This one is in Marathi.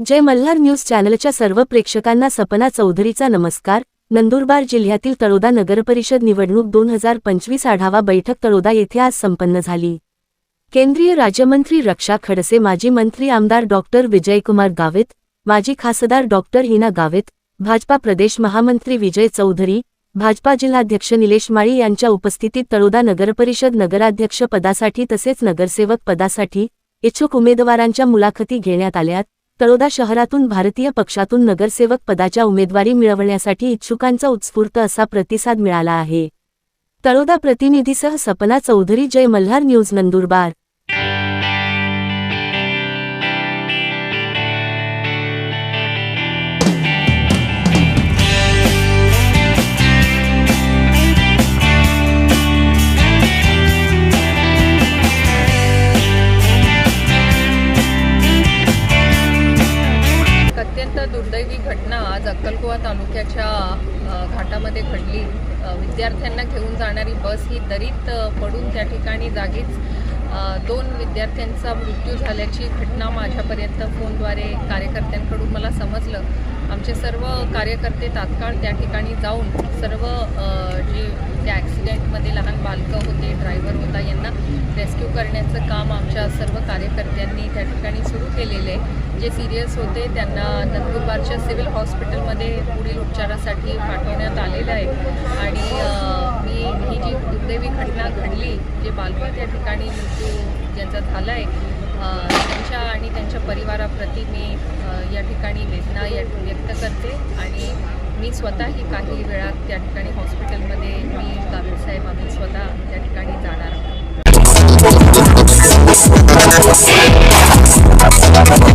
जय मल्हार न्यूज चॅनलच्या सर्व प्रेक्षकांना सपना चौधरीचा नमस्कार. नंदुरबार जिल्ह्यातील तळोदा नगरपरिषद निवडणूक दोन हजार पंचवीस आढावा बैठक तळोदा येथे आज संपन्न झाली. केंद्रीय राज्यमंत्री रक्षा खडसे माजी मंत्री आमदार डॉक्टर विजयकुमार गावित माजी खासदार डॉक्टर हिना गावित भाजपा प्रदेश महामंत्री विजय चौधरी भाजपा जिल्हाध्यक्ष निलेश माळी यांच्या उपस्थितीत तळोदा नगरपरिषद नगराध्यक्ष पदासाठी तसेच नगरसेवक पदासाठी इच्छुक उमेदवारांच्या मुलाखती घेण्यात आल्यात. तळोदा शहरातून भारतीय पक्षातून नगरसेवक पदाच्या उमेदवारी मिळवण्यासाठी इच्छुकांचा उत्स्फूर्त असा प्रतिसाद मिळाला आहे. तळोदा प्रतिनिधीसह सपना चौधरी जय मल्हार न्यूज नंदुरबार. अत्यंत दुर्दैवी घटना आज अक्कलकुवा तालुक्याच्या घाटामध्ये घडली. विद्यार्थ्यांना घेऊन जाणारी बस ही दरीत पडून त्या ठिकाणी जागीच दोन विद्यार्थ्यांचा मृत्यू झाल्याची घटना माझ्यापर्यंत फोनद्वारे कार्यकर्त्यांकडून मला समजलं. आमचे सर्व कार्यकर्ते तात्काळ त्या ठिकाणी जाऊन सर्व जी जे मध्ये लहान बालकं होते ड्रायव्हर होता यांना रेस्क्यू करण्याचं काम आमच्या सर्व कार्यकर्त्यांनी त्या ठिकाणी सुरू केलेले आहे. जे सिरियस होते त्यांना नंदुरबारच्या सिव्हिल हॉस्पिटलमध्ये पुढील उपचारासाठी पाठवण्यात आलेलं आहे. आणि मी ही जी दुर्दैवी घटना घडली जे बालकं त्या ठिकाणी मृत्यू ज्यांचा झाला आहे त्यांच्या आणि त्यांच्या परिवाराप्रती मी या ठिकाणी वेदना व्यक्त करते. आणि मी स्वतःही काही वेळात त्या ठिकाणी हॉस्पिटल Thank